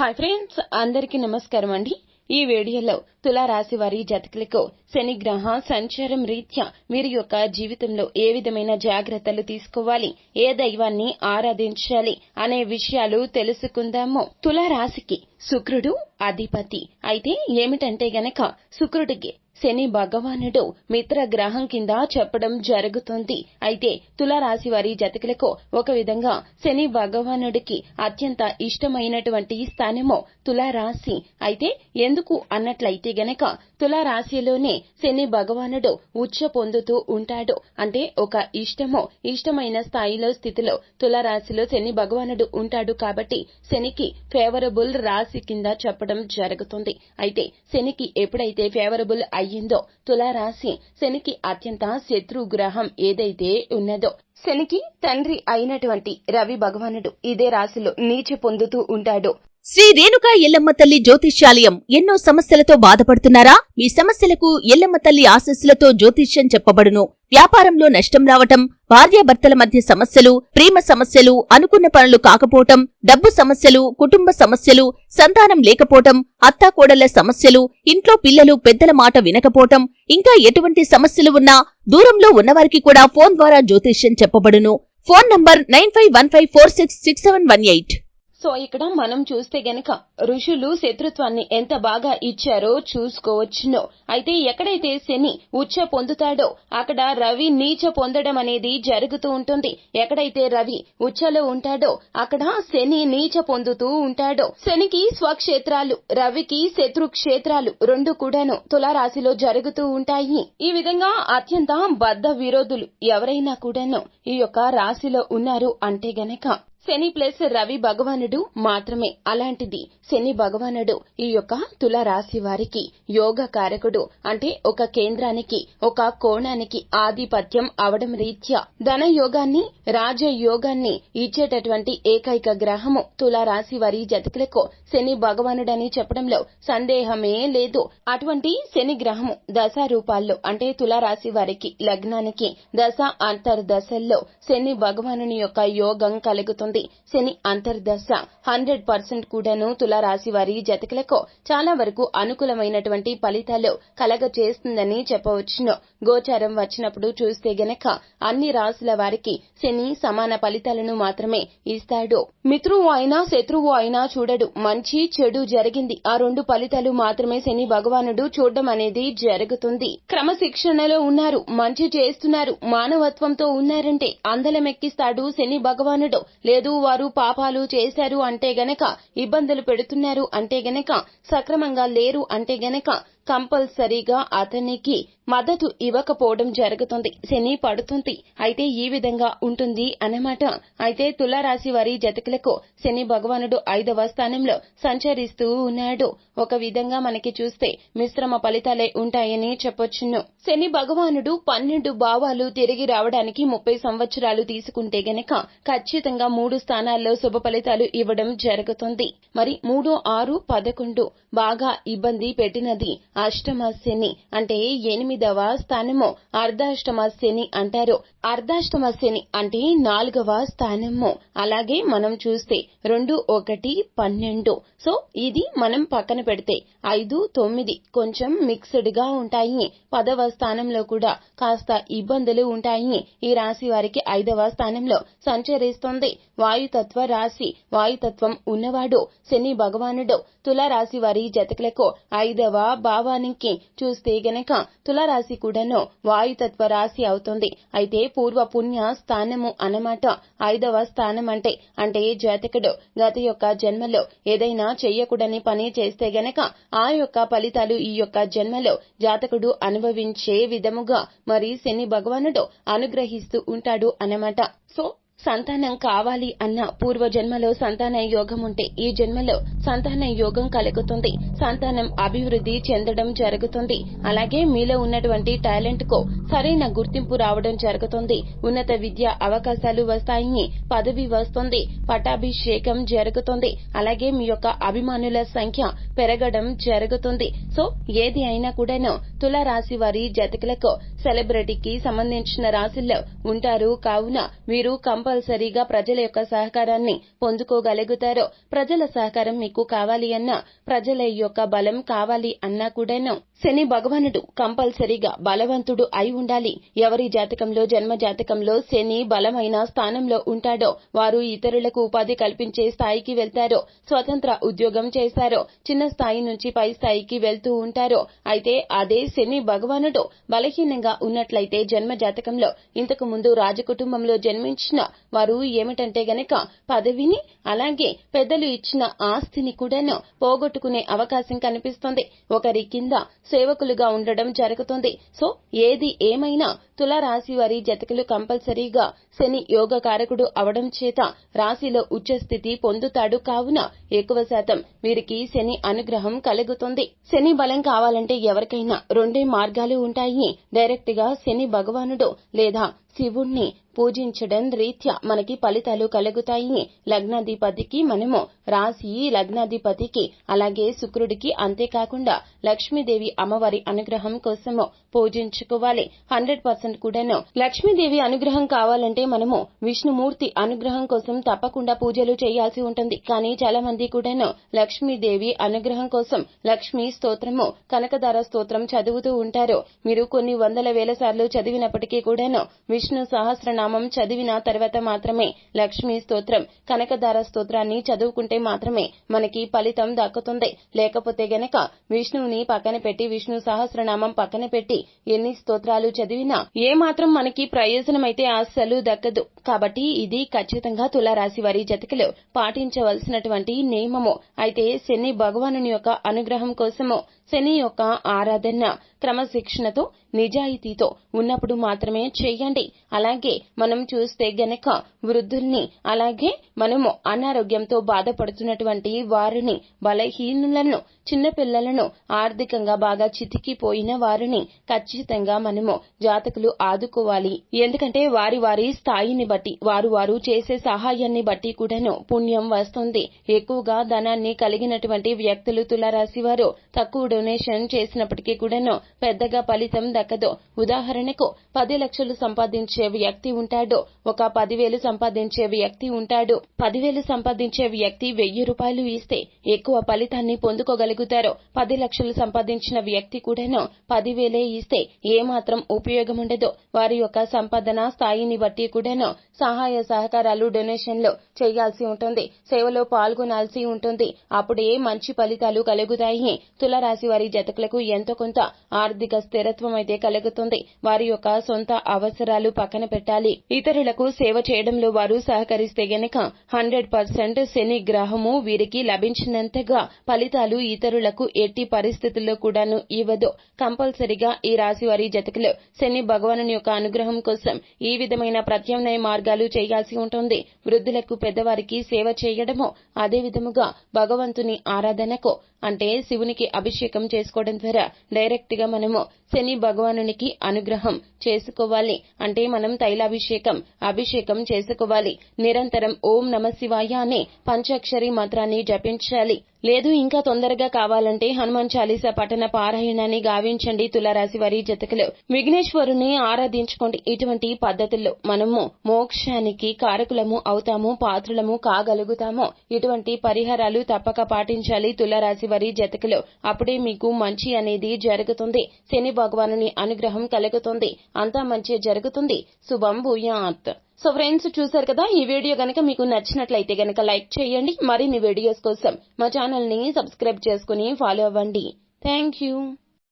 Hi friends అందరికీ నమస్కారం అండి. ఈ వీడియోలో తులారాశి వారి జతకులకు శని గ్రహ సంచారం రీత్యా వీరి యొక్క జీవితంలో ఏ విధమైన జాగ్రత్తలు తీసుకోవాలి? ఏ దైవాన్ని ఆరాధించాలి? అనే విషయాలు తెలుసుకుందాము. తులారాశికి శుక్రుడు అధిపతి. అయితే ఏమిటంటే గనక శుక్రుడికి శని భగవానుడు మిత్రగ్రహం కింద చెప్పడం జరుగుతుంది. అయితే తులారాశి వారి జతకులకు ఒక విధంగా శని భగవానుడికి అత్యంత ఇష్టమైనటువంటి స్థానము తులారాశి. అయితే ఎందుకు అన్నట్లయితే గనక తులారాశిలోనే శని భగవానుడు ఉచ్చ పొందుతూ ఉంటాడు. అంటే ఒక ఇష్టము ఇష్టమైన స్థాయిలో స్థితిలో తులారాశిలో శని భగవానుడు ఉంటాడు కాబట్టి శనికి ఫేవరబుల్ రాశి కింద చెప్పడం జరుగుతుంది. అయితే శనికి ఎప్పుడైతే ఫేవరబుల్ అయ్యిందో తులారాశి శనికి అత్యంత శత్రు గ్రహం ఏదైతే ఉన్నదో శనికి తండ్రి అయినటువంటి రవి భగవానుడు ఇదే రాశిలో నీచ పొందుతూ ఉంటాడు. శ్రీ రేణుకా ఎల్లమ్మ తల్లి జ్యోతిష్యాలయం ఎన్నో సమస్యలతో బాధపడుతున్నారా? మీ సమస్యలకు ఎల్లమ్మ తల్లి ఆశస్సులతో జ్యోతిష్యం చెప్పబడును. వ్యాపారంలో నష్టం రావటం భార్యాభర్తల మధ్య సమస్యలు ప్రేమ సమస్యలు అనుకున్న పనులు కాకపోవటం డబ్బు సమస్యలు కుటుంబ సమస్యలు సంతానం లేకపోవటం అత్తాకోడళ్ళ సమస్యలు ఇంట్లో పిల్లలు పెద్దల మాట వినకపోవటం ఇంకా ఎటువంటి సమస్యలు ఉన్నా దూరంలో ఉన్నవారికి కూడా ఫోన్ ద్వారా జ్యోతిష్యం చెప్పబడును. Phone number nine five one five four six six seven one eight. So ఇక్కడ మనం చూస్తే గనక ఋషులు శత్రుత్వాన్ని ఎంత బాగా ఇచ్చారో చూసుకోవచ్చును. అయితే ఎక్కడైతే శని ఉచ్చ పొందుతాడో అక్కడ రవి నీచ పొందడం అనేది జరుగుతూ ఉంటుంది. ఎక్కడైతే రవి ఉచ్చలో ఉంటాడో అక్కడ శని నీచ పొందుతూ ఉంటాడో. శనికి స్వక్షేత్రాలు రవికి శత్రు క్షేత్రాలు రెండు కూడాను తులారాశిలో జరుగుతూ ఉంటాయి. ఈ విధంగా అత్యంత బద్ధ విరోధులు ఎవరైనా కూడాను ఈ యొక్క రాశిలో ఉన్నారు అంటే గనక శని ప్లస్ రవి భగవానుడు మాత్రమే. అలాంటిది శని భగవానుడు ఈ యొక్క తుల రాశి వారికి యోగ కారకుడు. అంటే ఒక కేంద్రానికి ఒక కోణానికి ఆధిపత్యం అవడం రీత్యా ధన యోగాన్ని రాజయోగాన్ని ఇచ్చేటటువంటి ఏకైక గ్రహము తుల రాశి వారి జతకులకు శని భగవానుడని చెప్పడంలో సందేహమే లేదు. అటువంటి శని గ్రహము దశ రూపాల్లో అంటే తులారాశి వారికి లగ్నానికి దశ అంతర్దశల్లో శని భగవానుని యొక్క యోగం కలుగుతుంది. శని అంతర్దశ. హండ్రెడ్ పర్సెంట్ కూడాను తులారాశి వారి జతకులకు చాలా వరకు అనుకూలమైనటువంటి ఫలితాలు కలగ చేస్తుందని చెప్పవచ్చును. గోచారం వచ్చినప్పుడు చూస్తే గనక అన్ని రాశుల వారికి శని సమాన ఫలితాలను మాత్రమే ఇస్తాడు. మిత్రువు అయినా శత్రువు అయినా చూడడు. మంచి చెడు జరిగింది. ఆ రెండు ఫలితాలు మాత్రమే శని భగవానుడు చూడడం అనేది జరుగుతుంది. క్రమశిక్షణలో ఉన్నారు. మంచి చేస్తున్నారు. మానవత్వంతో ఉన్నారంటే అందలమెక్కిస్తాడు శని భగవానుడు. లేదు వారు పాపాలు చేశారు అంటే గనక ఇబ్బందులు పెడుతున్నారు అంటే గనక సక్రమంగా లేరు అంటే గనక కంపల్సరీగా అతనికి మద్దతు ఇవ్వకపోవడం జరుగుతుంది. శని పడుతుంది. అయితే ఈ విధంగా ఉంటుంది అన్నమాట. అయితే తులారాశి వారి జతకులకు శని భగవానుడు ఐదవ స్థానంలో సంచరిస్తూ ఉన్నాడు. ఒక విధంగా మనకి చూస్తే మిశ్రమ ఫలితాలే ఉంటాయని చెప్పొచ్చును. శని భగవానుడు పన్నెండు భావాలు తిరిగి రావడానికి ముప్పై సంవత్సరాలు తీసుకుంటే గనక ఖచ్చితంగా మూడు స్థానాల్లో శుభ ఫలితాలు ఇవ్వడం జరుగుతుంది. మరి మూడు ఆరు పదకొండు బాగా ఇబ్బంది పెట్టినది అష్టమ శని అంటే ఎనిమిదవ స్థానము. అర్ధాష్టమ శని అంటారు. అర్ధాష్టమ శని అంటే నాలుగవ స్థానము. అలాగే మనం చూస్తే రెండు ఒకటి పన్నెండు. సో ఇది మనం పక్కన పెడితే ఐదు తొమ్మిది కొంచెం మిక్స్డ్గా ఉంటాయి. పదవ స్థానంలో కూడా కాస్త ఇబ్బందులు ఉంటాయి. ఈ రాశి వారికి ఐదవ స్థానంలో సంచరిస్తుంది. వాయుతత్వ రాశి వాయుతత్వం ఉన్నవాడు శని భగవానుడు తులారాశి వారి జతకులకు ఐదవ భావానికి చూస్తే గనక తులరాశి కూడాను వాయుతత్వ రాశి అవుతుంది. అయితే పూర్వ పుణ్య స్థానము అన్నమాట. ఐదవ స్థానం అంటే అంటే జాతకుడు గత యొక్క జన్మలో ఏదైనా చెయ్యకూడని పని చేస్తే గనక ఆ యొక్క ఫలితాలు ఈ యొక్క జన్మలో జాతకుడు అనుభవించే విధముగా మరి శని భగవానుడు అనుగ్రహిస్తూ ఉంటాడు అన్నమాట. సో సంతానం కావాలి అన్న పూర్వ జన్మలో సంతాన యోగం ఉంటే ఈ జన్మలో సంతాన యోగం కలుగుతుంది. సంతానం అభివృద్ధి చెందడం జరుగుతుంది. అలాగే మీలో ఉన్నటువంటి టాలెంట్కు సరైన గుర్తింపు రావడం జరుగుతుంది. ఉన్నత విద్య అవకాశాలు వస్తాయి పదవి వస్తుంది పటాభిషేకం జరుగుతుంది. అలాగే మీ యొక్క అభిమానుల సంఖ్య పెరగడం జరుగుతుంది. సో ఏది అయినా కూడాను తుల రాశి వారి జతకులకు సెలబ్రిటీకి సంబంధించిన రాశుల్లో ఉంటారు. కావున వీరు కంపల్సరీగా ప్రజల యొక్క సహకారాన్ని పొందుకోగలుగుతారో ప్రజల సహకారం మీకు కావాలి అన్నా ప్రజల యొక్క బలం కావాలి అన్నా కూడాను శని భగవానుడు కంపల్సరీగా బలవంతుడు అయి ఉండాలి. ఎవరి జాతకంలో జన్మ జాతకంలో శని బలమైన స్థానంలో ఉంటాడో వారు ఇతరులకు ఉపాధి కల్పించే స్థాయికి వెళ్తారో స్వతంత్ర ఉద్యోగం చేశారో చిన్న స్థాయి నుంచి పై స్థాయికి వెళ్తూ ఉంటారో అయితే అదే శని భగవానుడు బలహీనంగా ఉన్నట్లయితే జన్మ జాతకంలో ఇంతకు ముందు రాజకుటుంబంలో జన్మించిన వారు ఏమిటంటే గనక పదవిని అలాగే పెద్దలు ఇచ్చిన ఆస్తిని కూడాను పోగొట్టుకునే అవకాశం కనిపిస్తుంది. ఒకరి కింద సేవకులుగా ఉండడం జరుగుతుంది. సో ఏది ఏమైనా తులారాశి వారి జతకులు కంపల్సరీగా శని యోగ కారకుడు అవడం చేత రాశిలో ఉచ్చస్థితి పొందుతాడు కావున ఎక్కువ శాతం వీరికి శని అనుగ్రహం కలుగుతుంది. శని బలం కావాలంటే ఎవరికైనా రెండే మార్గాలు ఉంటాయి. డైరెక్ట్గా శని భగవానుడు లేదా శివుణ్ణి పూజించడం రీత్యా మనకి ఫలితాలు కలుగుతాయి. లగ్నాధిపతికి మనము రాశి లగ్నాధిపతికి అలాగే శుక్రుడికి అంతేకాకుండా లక్ష్మీదేవి అమ్మవారి అనుగ్రహం కోసము పూజించుకోవాలి. హండ్రెడ్ పర్సెంట్ కూడాను. లక్ష్మీదేవి అనుగ్రహం కావాలంటే మనము విష్ణుమూర్తి అనుగ్రహం కోసం తప్పకుండా పూజలు చేయాల్సి ఉంటుంది. కానీ చాలా మంది కూడాను లక్ష్మీదేవి అనుగ్రహం కోసం లక్ష్మీ స్తోత్రము కనకదార స్తోత్రం చదువుతూ ఉంటారు. మీరు కొన్ని వందల వేల సార్లు చదివినప్పటికీ కూడాను విష్ణు సహస్రనామం చదివిన తర్వాత మాత్రమే లక్ష్మీ స్తోత్రం కనకదార స్తోత్రాన్ని చదువుకుంటే మాత్రమే మనకి ఫలితం దక్కుతుంది. లేకపోతే గనక విష్ణువుని పక్కన పెట్టి విష్ణు సహస్రనామం పక్కన పెట్టి ఎన్ని స్తోత్రాలు చదివినా ఏ మాత్రం మనకి ప్రయోజనమైతే అస్సలు దక్కదు. కాబట్టి ఇది ఖచ్చితంగా తులారాశి వారి జతకలు పాటించవలసినటువంటి నియమము. అయితే శని భగవానుని యొక్క అనుగ్రహం కోసము శని యొక్క ఆరాధన క్రమశిక్షణతో నిజాయితీతో ఉన్నప్పుడు మాత్రమే చేయండి. అలాగే మనం చూస్తే గనక వృద్ధుల్ని అలాగే మనము అనారోగ్యంతో బాధపడుతున్నటువంటి వారిని బలహీనులను చిన్నపిల్లలను ఆర్థికంగా బాగా చితికిపోయిన వారిని ఖచ్చితంగా మనము జాతకులు ఆదుకోవాలి. ఎందుకంటే వారి వారి స్థాయిని బట్టి వారు వారు చేసే సహాయాన్ని బట్టి కూడాను పుణ్యం వస్తుంది. ఎక్కువగా ధనాన్ని కలిగినటువంటి వ్యక్తులు తులారాశి వారు తక్కువ డొనేషన్ చేసినప్పటికీ కూడాను పెద్దగా ఫలితం దక్కదు. ఉదాహరణకు పది లక్షలు సంపాదించే వ్యక్తి ఉంటాడు. ఒక పదివేలు సంపాదించే వ్యక్తి ఉంటాడు. పదివేలు సంపాదించే వ్యక్తి వెయ్యి రూపాయలు ఇస్తే ఎక్కువ ఫలితాన్ని పొందుకోగలుగుతారు. పది లక్షలు సంపాదించిన వ్యక్తి కూడాను పదివేలే ఇస్తే ఏమాత్రం ఉపయోగముండదు. వారి యొక్క సంపాదన స్థాయిని బట్టి కూడాను సహాయ సహకారాలు డొనేషన్లు చేయాల్సి ఉంటుంది. సేవలో పాల్గొనాల్సి ఉంటుంది. అప్పుడే మంచి ఫలితాలు కలుగుతాయి. తులరాశి వారి జతకులకు ఎంతో కొంత ఆర్థిక స్థిరత్వం అయితే కలుగుతుంది. వారి యొక్క సొంత అవసరాలు పక్కన పెట్టాలి. ఇతరులకు సేవ చేయడంలో వారు సహకరిస్తే గనక హండ్రెడ్ పర్సెంట్ శని గ్రహము వీరికి లభించినంతగా ఫలితాలు ఇతరులకు ఎట్టి పరిస్థితుల్లో కూడాను ఇవ్వదు. కంపల్సరిగా ఈ రాశి వారి జతకులు శని భగవాను యొక్క అనుగ్రహం కోసం ఈ విధమైన ప్రత్యామ్నాయ మార్గం త్యాగాలు చేయాల్సి ఉంటుంది. వృద్ధులకు పెద్దవారికి సేవ చేయడము అదే విధముగా భగవంతుని ఆరాధనకు. అంటే శివునికి అభిషేకం చేసుకోవడం ద్వారా డైరెక్ట్గా మనము శని భగవానునికి అనుగ్రహం చేసుకోవాలి. అంటే మనం తైలాభిషేకం అభిషేకం చేసుకోవాలి. నిరంతరం ఓం నమ శివాయ అనే పంచాక్షరి మంత్రాన్ని జపించాలి. లేదు ఇంకా తొందరగా కావాలంటే హనుమాన్ చాలీసా పఠన పారాయణాన్ని గావించండి తులారాశి వారి జతకులు. విఘ్నేశ్వరుని ఆరాధించుకోండి. ఇటువంటి పద్ధతుల్లో మనము మోక్షానికి కారకులము అవుతాము పాత్రులము కాగలుగుతాము. ఇటువంటి పరిహారాలు తప్పక పాటించాలి తులారాశి వారి జతకులు. అప్పుడే మీకు మంచి అనేది జరుగుతుంది. శని భగవానుని అనుగ్రహం కలుగుతుంది. అంతా మంచి జరుగుతుంది. శుభం భూయాత్. సో ఫ్రెండ్స్ చూసారు కదా ఈ వీడియో గనక మీకు నచ్చినట్లయితే గనక లైక్ చేయండి. మరిన్ని వీడియోస్ కోసం మా ఛానల్ని సబ్స్క్రైబ్ చేసుకుని ఫాలో అవ్వండి. Thank you